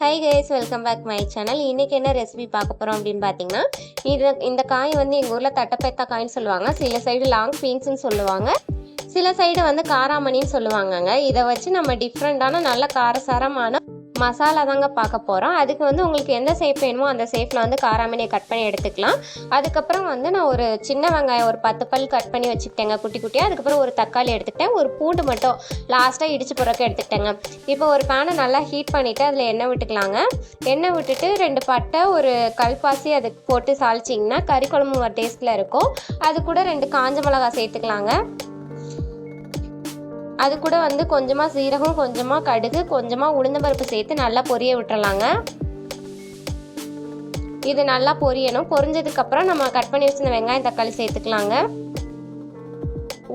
Hi guys welcome back my channel இன்றைக்கி என்ன recipe பார்க்க போகிறோம் அப்படின்னு பார்த்தீங்கன்னா இது இந்த காய் வந்து எங்கள் ஊரில் தட்டப்பெத்தா காய்ன்னு சொல்லுவாங்க. சில சைடு லாங் பீன்ஸ்னு சொல்லுவாங்க. சில சைடு வந்து காராமணின்னு சொல்லுவாங்கங்க. இதை வச்சு நம்ம டிஃப்ரெண்ட்டான நல்ல காரசாரமான மசாலா தாங்க பார்க்க போகிறோம் அதுக்கு வந்து உங்களுக்கு எந்த சேஃப் வேணுமோ அந்த சேஃபில் வந்து காராமணியை கட் பண்ணி எடுத்துக்கலாம். அதுக்கப்புறம் வந்து நான் ஒரு சின்ன வெங்காயம் ஒரு பத்து பல் கட் பண்ணி வச்சுக்கிட்டேங்க குட்டி குட்டியாக அதுக்கப்புறம் ஒரு தக்காளி எடுத்துக்கிட்டேன். ஒரு பூண்டு மட்டும் லாஸ்ட்டாக இடிச்சு பிறக்க எடுத்துக்கிட்டேங்க. இப்போ ஒரு பேனை நல்லா ஹீட் பண்ணிவிட்டு அதில் எண்ணெய் விட்டுக்கலாங்க. எண்ணெய் விட்டுட்டு ரெண்டு பட்டை ஒரு கல்பாசி அதுக்கு போட்டு சாளிச்சிங்கன்னா கறி குழம்பு டேஸ்ட்டில் இருக்கும். அது கூட ரெண்டு காஞ்ச மிளகா சேர்த்துக்கலாங்க. அது கூட வந்து கொஞ்சமாக சீரகம் கொஞ்சமாக கடுகு கொஞ்சமாக உளுந்தம்பருப்பு சேர்த்து நல்லா பொரிய விட்டுறலாங்க. இது நல்லா பொரியணும். பொரிஞ்சதுக்கப்புறம் நம்ம கட் பண்ணி வச்சிருந்த வெங்காயம் தக்காளி சேர்த்துக்கலாங்க.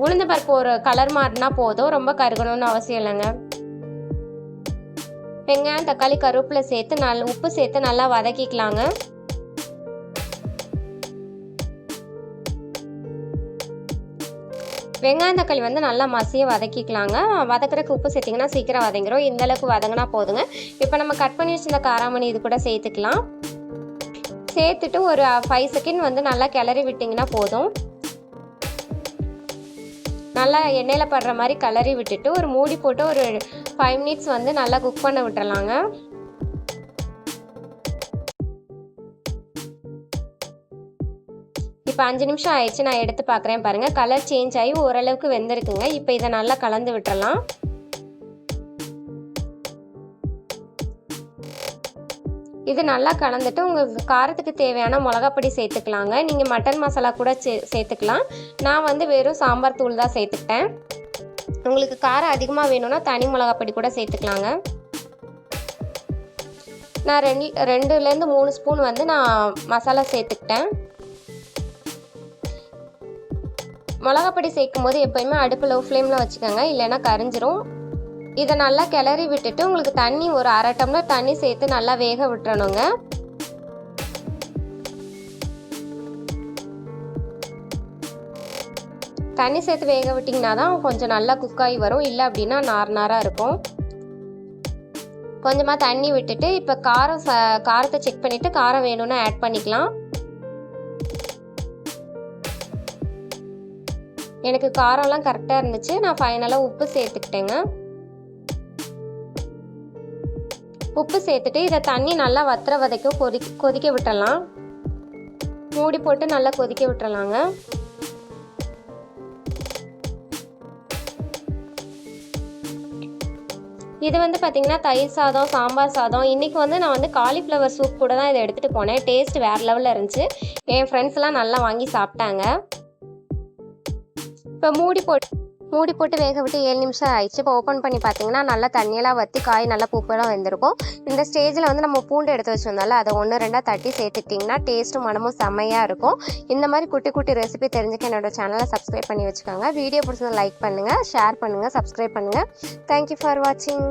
உளுந்த பருப்பு ஒரு கலர் மாறினா போதும். ரொம்ப கருகணும்னு அவசியம் இல்லைங்க. வெங்காயம் தக்காளி கருவேப்பிலை சேர்த்து நல்லா உப்பு சேர்த்து நல்லா வதக்கிக்கலாங்க. வெங்காயம் தக்காளி வந்து நல்லா மசிய வதக்கிக்கலாங்க. வதக்குறதுக்கு உப்பு சேர்த்திங்கன்னா சீக்கிரம் வதங்கிறோம் இந்தளவுக்கு வதங்கினா போதுங்க. இப்போ நம்ம கட் பண்ணி வச்சிருந்த காராமணி இது கூட சேர்த்துக்கலாம். சேர்த்துட்டு ஒரு ஃபைவ் செகண்ட் வந்து நல்லா கிளறி விட்டிங்கன்னா போதும். நல்லா எண்ணெயில் படுற மாதிரி கிளறி விட்டுட்டு ஒரு மூடி போட்டு ஒரு ஃபைவ் மினிட்ஸ் வந்து நல்லா குக் பண்ண விட்டுறலாங்க. இப்போ அஞ்சு நிமிஷம் ஆயிடுச்சு நான் எடுத்து பார்க்குறேன் பாருங்கள் கலர் சேஞ்ச் ஆகி ஓரளவுக்கு வெந்திருக்குங்க. இப்போ இதை நல்லா கலந்து விட்டுறலாம். இது நல்லா கலந்துட்டு உங்களுக்கு காரத்துக்கு தேவையான மிளகாப்பொடி சேர்த்துக்கலாங்க. நீங்கள் மட்டன் மசாலா கூட சே சேர்த்துக்கலாம். நான் வந்து வெறும் சாம்பார் தூள் தான் சேர்த்துக்கிட்டேன். உங்களுக்கு காரம் அதிகமாக வேணும்னா தனி மிளகாப்பொடி கூட சேர்த்துக்கலாங்க. நான் ரெண்டு ரெண்டுலேருந்து மூணு ஸ்பூன் வந்து நான் மசாலா சேர்த்துக்கிட்டேன். மிளகாப்பொடி சேர்க்கும் போது எப்போயுமே அடுப்பு லோ ஃப்ளேமில் வச்சுக்கோங்க. இல்லைன்னா கரைஞ்சிரும். இதை நல்லா கிளறி விட்டுட்டு உங்களுக்கு தண்ணி ஒரு அரை டம்ளர் தண்ணி சேர்த்து நல்லா வேக விட்டுறணுங்க. தண்ணி சேர்த்து வேக விட்டிங்கன்னா தான் கொஞ்சம் நல்லா குக் ஆகி வரும். இல்லை அப்படின்னா நார் நாராக இருக்கும். கொஞ்சமாக தண்ணி விட்டுட்டு இப்போ காரம் ச காரத்தை செக் பண்ணிவிட்டு காரம் வேணும்னா ஆட் பண்ணிக்கலாம். எனக்கு காரம்லாம் கரெக்டாக இருந்துச்சு. நான் ஃபைனலாக உப்பு சேர்த்துக்கிட்டேங்க. உப்பு சேர்த்துட்டு இதை தண்ணி நல்லா வத்துற வதைக்கும் கொதி கொதிக்க விட்டுடலாம் மூடி போட்டு நல்லா கொதிக்க விட்டுறலாங்க. இது வந்து பார்த்திங்கன்னா தயிர் சாதம் சாம்பார் சாதம். இன்றைக்கி வந்து நான் வந்து காலிஃப்ளவர் சூப் கூட தான் இதை எடுத்துகிட்டு போனேன். டேஸ்ட் வேறு லெவலில் இருந்துச்சு. என் ஃப்ரெண்ட்ஸ்லாம் நல்லா வாங்கி சாப்பிட்டாங்க. இப்போ மூடி போட்டு மூடி போட்டு வேக விட்டு ஏழு நிமிஷம் ஆயிடுச்சு. இப்போ ஓப்பன் பண்ணி பார்த்தீங்கன்னா நல்லா தண்ணியெல்லாம் வற்றி காய் நல்லா பூப்பெல்லாம் வெந்திருக்கும். இந்த ஸ்டேஜில் வந்து நம்ம பூண்டு எடுத்து வச்சுருந்தால அதை ஒன்று ரெண்டாக தட்டி சேர்த்துட்டிங்கன்னா டேஸ்ட்டும் மனமும் செம்மையாக இருக்கும். இந்த மாதிரி குட்டி குட்டி ரெசிபி தெரிஞ்சுக்க என்னோட சேனலை சப்ஸ்கிரைப் பண்ணி வச்சுக்கோங்க. வீடியோ பிடிச்சதை லைக் பண்ணுங்கள் ஷேர் பண்ணுங்கள் சப்ஸ்கிரைப் பண்ணுங்கள் தேங்க்யூ ஃபார் வாட்சிங்